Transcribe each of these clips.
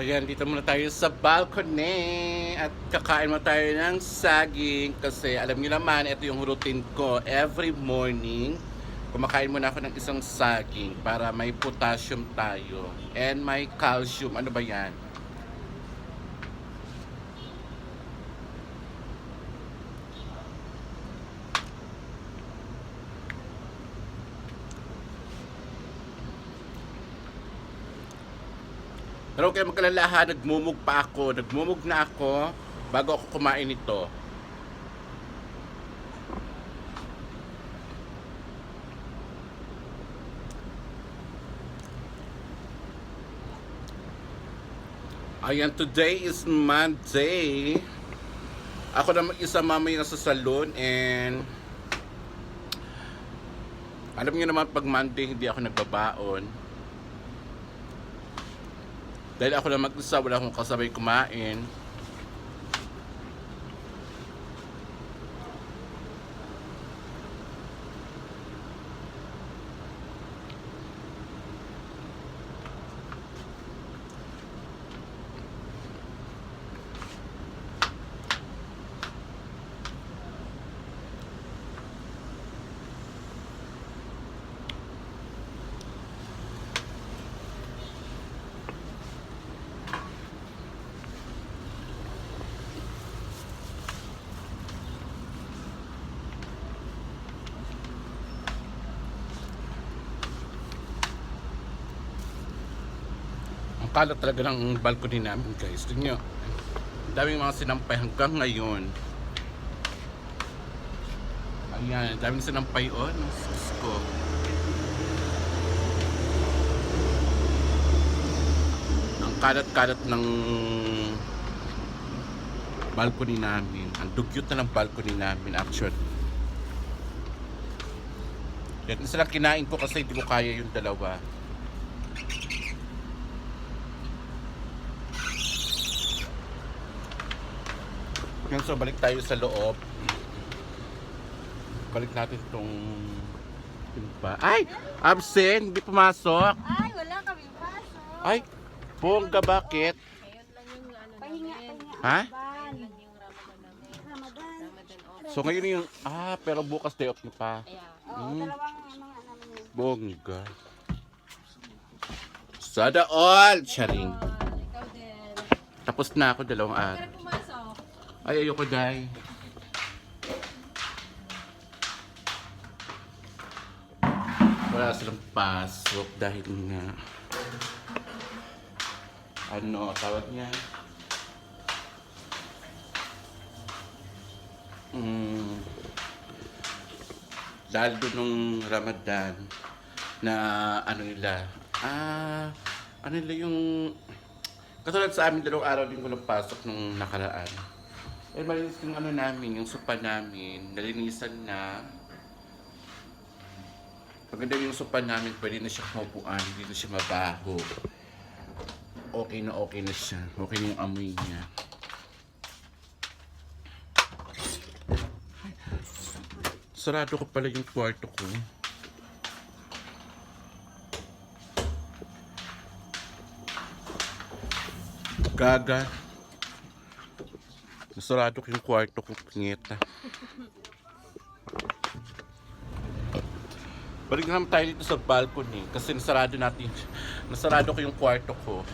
Ayan, dito muna tayo sa balcony at kakain mo tayo ng saging kasi alam niyo naman, ito yung routine ko. Every morning, kumakain muna ako ng isang saging para may potassium tayo and may calcium. Ano ba yan? Pero kayo magkalala ha, nagmumug pa ako. Nagmumug na ako bago ako kumain nito. Ayan, today is Monday. Ako naman isa mamaya sa salon and alam niyo naman pag Monday hindi ako nagbabaon. Dahil ako lang mag-isa, wala akong kasabay kumain. Ang kalat talaga ng balcony namin guys. Tignan nyo. Daming mga sinampay hanggang ngayon. Ayan, daming sinampay oh. Diyos ko. Ang kalat-kalat ng balcony namin. Ang dugyot na ng balcony namin actually. Yan, isa kinain ko kasi hindi ko kaya yung dalawa. Yan, so balik tayo sa loob. Balik natin tong timba. Ay! Absent! Hindi pumasok! Ay, wala kami pasok. Ay! Bongga, bakit? Ngayon lang yung ano Pahinga, pahinga. Ha? Ramadan. Ramadan. So ngayon yung... Ah, pero bukas day off niyo pa. Oo, Mm. dalawang mga namin yun. Bongga. Sada all! Charing. ikaw din. Tapos na ako dalawang araw. Ay, ayoko dahil. Wala silang pasok dahil nga ano, tawag niya? Mm, doon nung Ramadan na ano nila ah ano nila yung katulad sa amin dalawang araw din ko lang pasok nung nakaraan eh, malinis yung ano namin, yung sopa namin, nalinisan na. Maganda yung sopa namin, pwede na siya kumupuan, hindi na siya mabaho. Okay na okay na siya. Okay na yung amoy niya. Sarado ko pala yung kwarto ko. Gaga. Nasarado ko yung kwarto ko, pingeta. Balik naman tayo dito sa balcony kasi nasarado natin, nasarado ko yung kwarto ko.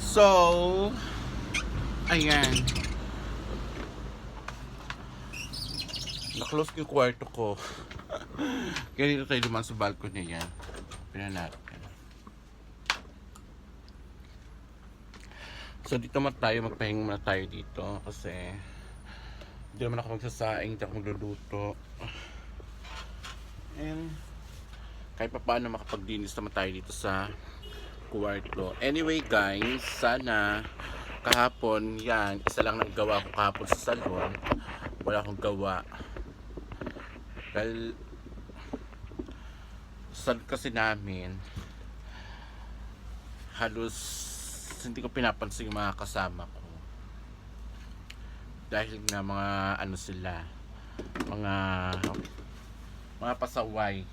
So, ayan. Na-close ko yung kwarto ko. Kaya dito tayo dumaan sa balcony yan. Pinan. So dito man tayo, magpahinga muna tayo dito kasi hindi naman ako magsasaing, hindi ako magluluto. And kahit pa paano makapagdinis naman tayo dito sa kwarto. Anyway guys, sana kahapon, yan, isa lang nang gawa ko kahapon sa salon. Wala akong gawa. Dahil sad kasi namin halos minsan hindi ko pinapansin yung mga kasama ko. Dahil nga mga ano sila mga mga pasaway.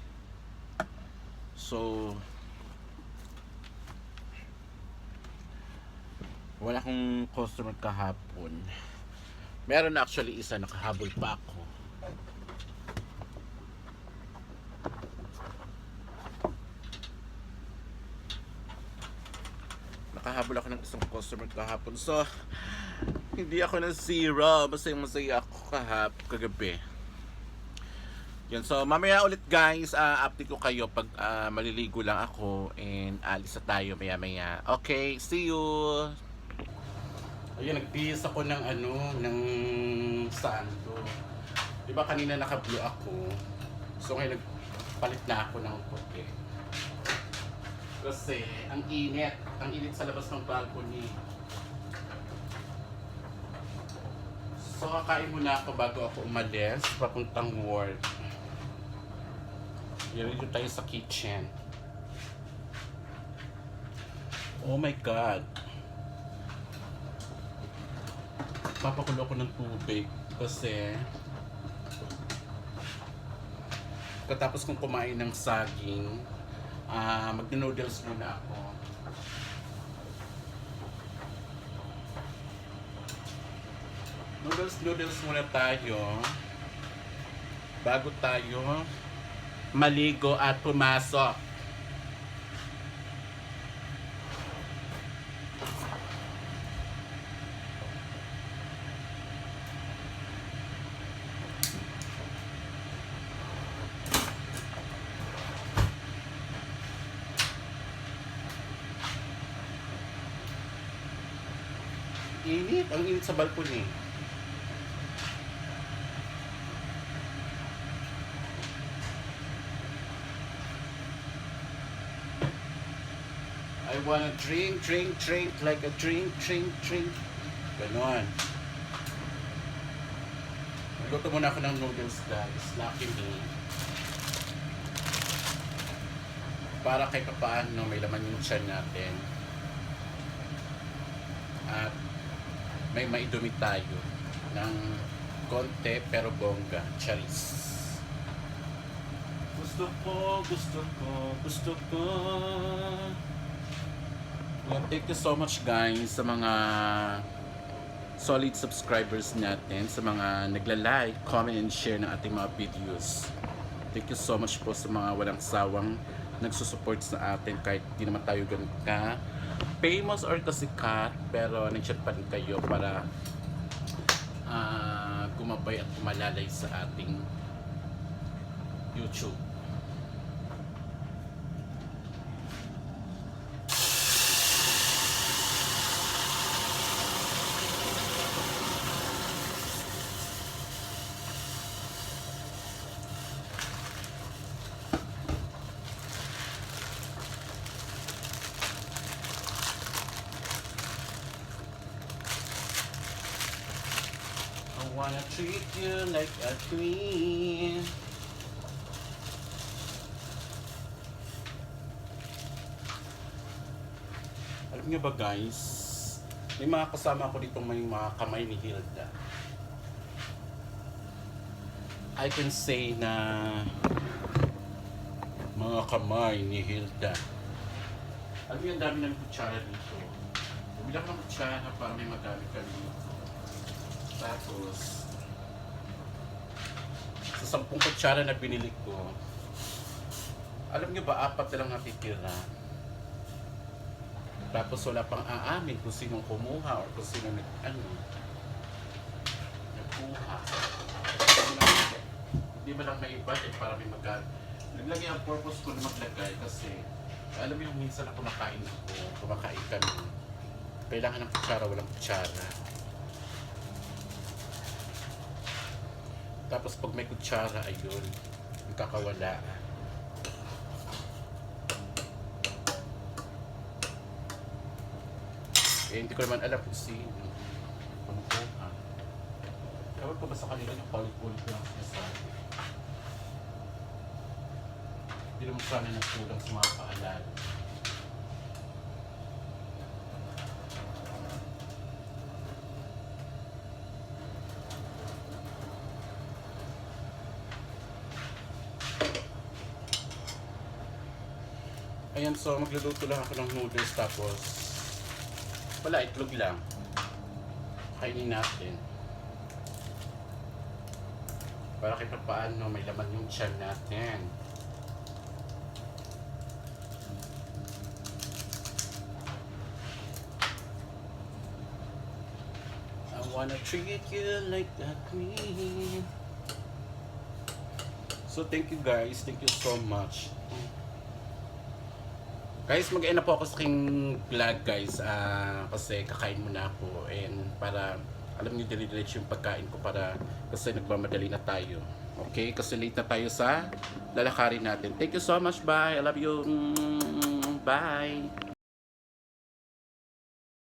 So wala akong customer kahapon. Meron na actually isa nakahabol pa ako. Nakahabol ako ng isang customer kahapon. So, hindi ako na zero. Masaya masaya ako kahap kagabi. Yan, so mamaya ulit guys, uh, update ko kayo pag ah, maliligo lang ako and alis na tayo maya maya. Okay, see you! Ayun, nagbihis ako ng ano, ng sando. Di ba kanina naka-blue ako? So ngayon nagpalit na ako ng puti. Kasi ang init, ang init sa labas ng balcony. So kakain muna ako bago ako umalis, papuntang work. Yan dito tayo sa kitchen. Oh my God. Papakulo ko ng tubig kasi katapos kong kumain ng saging, ah mag-noodles muna ako. Noodles, noodles muna tayo bago tayo maligo at pumasok. Init, ang init sa balcony. I wanna drink, drink, drink, like a drink, drink, drink. Ganon. Nagluto muna ako ng noodles guys. Lucky me. Para kahit pa paano may laman yung tiyan natin. At may maidumi tayo ng konti pero bongga. Charis. Gusto ko, gusto ko, gusto ko. Well, thank you so much guys sa mga solid subscribers natin, sa mga nagla-like, comment and share ng ating mga videos. Thank you so much po sa mga walang sawang nagsusupport sa atin kahit di naman tayo ganun ka famous or kasikat pero nag-chat kayo para ah, gumabay at kumalalay sa ating YouTube. I wanna treat you like a queen. Alam niyo ba guys, may mga kasama ako dito may mga kamay ni Hilda. I can say na mga kamay ni Hilda. Alam niyo, ang dami ng kutsara dito. Bumili ako ng kutsara para may magamit kami. Tapos, sa sampung kutsara na binili ko, alam niyo ba, apat na lang natitira. Tapos wala pang aamin kung sinong kumuha or kung sino nag, ano, nagkuha. Hindi ba lang may budget para may mag Naglagay ang purpose ko na maglagay kasi alam mo yung minsan na kumakain ako, kumakain kami. Kailangan ng kutsara, walang kutsara. Tapos pag may kutsara, ayun, magkakawala. Eh, hindi ko naman alam kung sino. Kumukuha. Ewan ko ba sa kanila yung paulit-ulit lang sinasabi. Hindi naman sana nagkulang sa mga paalala. Ayan, so magluluto lang ako ng noodles tapos Wala, itlog lang. Kainin natin. Para pa paano, may laman yung tiyan natin. I wanna treat you like a queen. So thank you guys, thank you so much. Guys, mag-end na po ako sa aking vlog guys ah, kasi kakain muna ako and para alam niyo dire-diretso yung pagkain ko para kasi nagmamadali na tayo. Okay? Kasi late na tayo sa lalakarin natin. Thank you so much. Bye. I love you. Mm, Bye.